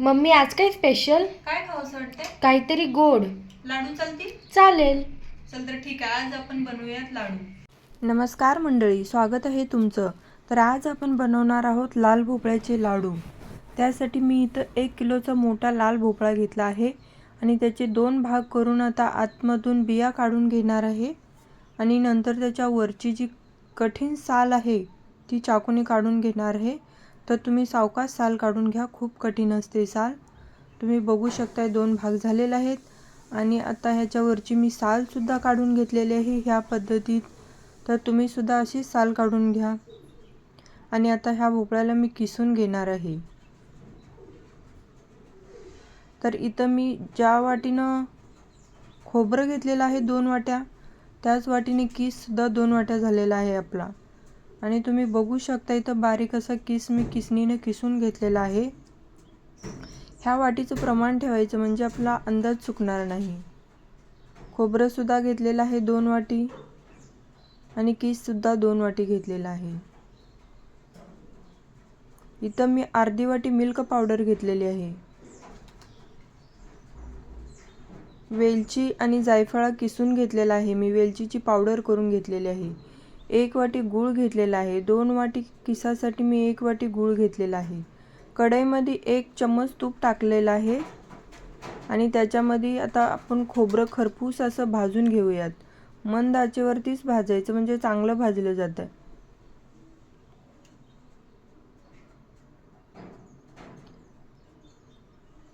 Mummy आज काय special काय खावंसं वाटतंय? काहीतरी गोड. लाडू चालतील? चालेल. चल तर ठीक आहे आज आपण बनवूयात लाडू. नमस्कार मंडळी स्वागत आहे तुमचं. तर आज आपण बनवणार आहोत लाल भोपळ्याचे लाडू. त्यासाठी मी इथं एक किलोचा मोठा लाल भोपळा घेतला आहे आणि त्याचे दोन भाग करून आता आतमधून बिया काढून घेणार आहे. आणि नंतर त्याच्या वरची जी कठीण साल आहे ती चाकूने काढून घेणार आहे. तर तुम्ही सावकाश साल काढून घ्या. खूप कठीण असते साल. तुम्ही बघू शकताय दोन भाग झालेले आहेत. आणि आता ह्याच्यावरची मी सालसुद्धा काढून घेतलेली आहे ह्या पद्धतीत. तर तुम्हीसुद्धा अशी साल काढून घ्या. आणि आता ह्या भोपळ्याला मी किसून घेणार आहे. तर इथं मी ज्या वाटीनं खोबरं घेतलेलं आहे दोन वाट्या त्याच वाटीने किससुद्धा दोन वाट्या झालेला आहे आपला. आणि तुम्ही बघू शकता इथं बारीक असा किस मी किसनीने किसून घेतलेला आहे. ह्या वाटीचं प्रमाण ठेवायचं म्हणजे आपला अंदाज चुकणार नाही. खोबरंसुद्धा घेतलेलं आहे दोन वाटी आणि किससुद्धा दोन वाटी घेतलेला आहे. इथं मी अर्धी वाटी मिल्क पावडर घेतलेली आहे. वेलची आणि जायफळा किसून घेतलेला आहे. मी वेलचीची पावडर करून घेतलेली आहे. एक वाटी गूळ घेतलेला आहे. दोन वाटी किसासाठी मी एक वाटी गूळ घेतलेला आहे. कढईमध्ये एक चम्मच तूप टाकलेलं आहे. आणि त्याच्यामध्ये आता आपण खोबरं खरपूस असं भाजून घेऊयात. मंद आचेवरतीच भाजायचं म्हणजे चांगलं भाजलं जातं.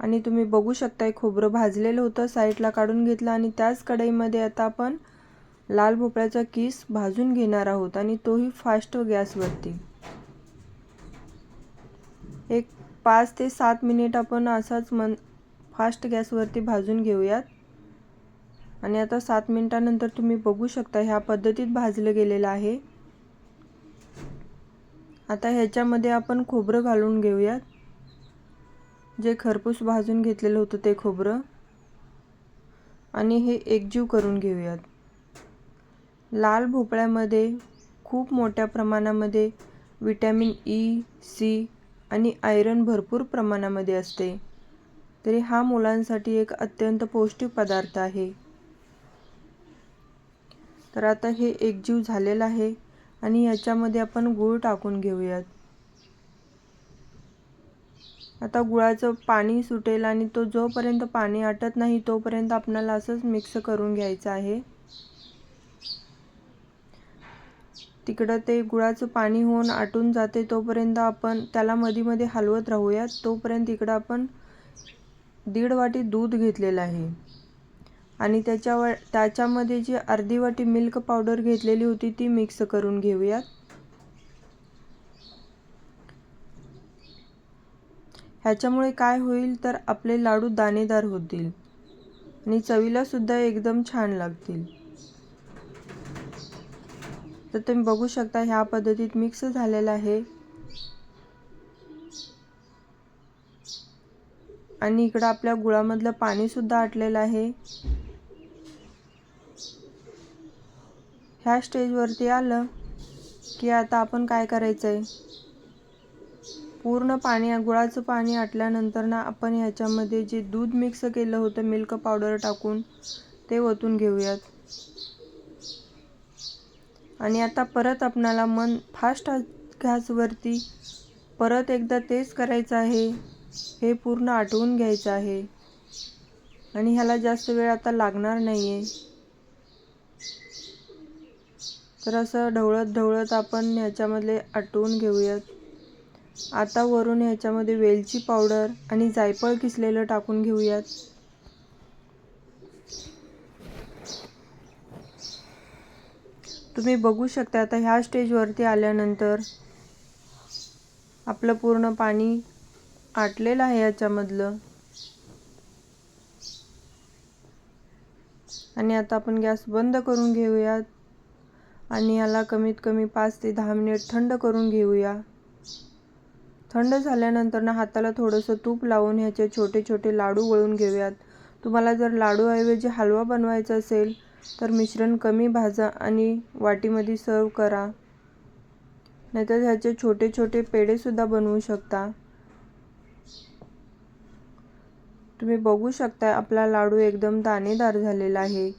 आणि तुम्ही बघू शकताय खोबरं भाजलेलं होतं साईडला काढून घेतलं आणि त्याच कढईमध्ये आता आपण लाल भोपळ्याचा किस भाजून घेणार आहोत आणि तोही फास्ट गॅसवरती. एक पाच ते सात मिनिट आपण असाच मन फास्ट गॅसवरती भाजून घेऊयात. आणि आता सात मिनिटानंतर तुम्ही बघू शकता ह्या पद्धतीत भाजलं गेलेलं आहे. आता ह्याच्यामध्ये आपण खोबरं घालून घेऊयात. जे खरपूस भाजून घेतलेलं होतं ते खोबरं. आणि हे एकजीव करून घेऊयात. लाल भोपळ्यामध्ये खूप मोठ्या प्रमाणामध्ये विटॅमिन ई e, सी आणि आयरन भरपूर प्रमाणामध्ये असते. तरी हा मुलांसाठी एक अत्यंत पौष्टिक पदार्थ आहे. तर आता हे एकजीव झालेलं आहे आणि याच्यामध्ये आपण गूळ टाकून घेऊयात. आता गुळाचं पाणी सुटेल आणि तो जोपर्यंत पाणी आटत नाही तोपर्यंत आपणाला असंच मिक्स करून घ्यायचं आहे. तिकडं ते गुळाचं पाणी होऊन आटून जाते तोपर्यंत आपण त्याला मध्ये मध्ये हलवत राहूयात. तोपर्यंत इकडं आपण दीड वाटी दूध घेतलेलं आहे. आणि त्याच्यावर त्याच्यामध्ये जी अर्धी वाटी मिल्क पावडर घेतलेली होती ती मिक्स करून घेऊयात. ह्याच्यामुळे काय होईल तर आपले लाडू दाणेदार होतील आणि चवीला सुद्धा एकदम छान लागतील. तर तुम्ही बघू शकता ह्या पद्धतीत मिक्स झालेलं आहे. आणि इकडं आपल्या गुळामधलं पाणीसुद्धा आटलेलं आहे. ह्या स्टेजवरती आलं की आता आपण काय करायचं आहे पूर्ण पाणी गुळाचं पाणी आटल्यानंतर ना आपण ह्याच्यामध्ये जे दूध मिक्स केलं होतं मिल्क पावडर टाकून ते ओतून घेऊयात. आणि आता परत आपणाला मन फास्ट गॅसवरती परत एकदा तेच करायचं आहे हे पूर्ण आटवून घ्यायचं आहे. आणि ह्याला जास्त वेळ आता लागणार नाही आहे तर असं ढवळत ढवळत आपण ह्याच्यामधले आटवून घेऊयात. आता वरून ह्याच्यामध्ये वेलची पावडर आणि जायफळ किसलेलं टाकून घेऊयात. तुम्ही बघू शकता आता ह्या स्टेजवरती आल्यानंतर आपलं पूर्ण पाणी आटलेलं आहे याच्यामधलं. आणि आता आपण गॅस बंद करून घेऊयात. आणि याला कमीत कमी पाच ते दहा मिनिट थंड करून घेऊया. थंड झाल्यानंतर ना हाताला थोडंसं तूप लावून ह्याचे छोटे छोटे लाडू वळून घेऊयात. तुम्हाला जर लाडूऐवजी हलवा बनवायचा असेल तर मिश्रण कमी भाजा आणि वाटीमध्ये सर्व करा. नाहीतर ह्याचे छोटे छोटे पेढेसुद्धा बनवू शकता. तुम्ही बघू शकता आपला लाडू एकदम दाणेदार झालेला आहे.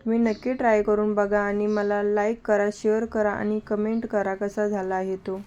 तुम्ही नक्की ट्राय करून बघा आणि मला लाईक करा शेअर करा आणि कमेंट करा कसा झाला आहे तो.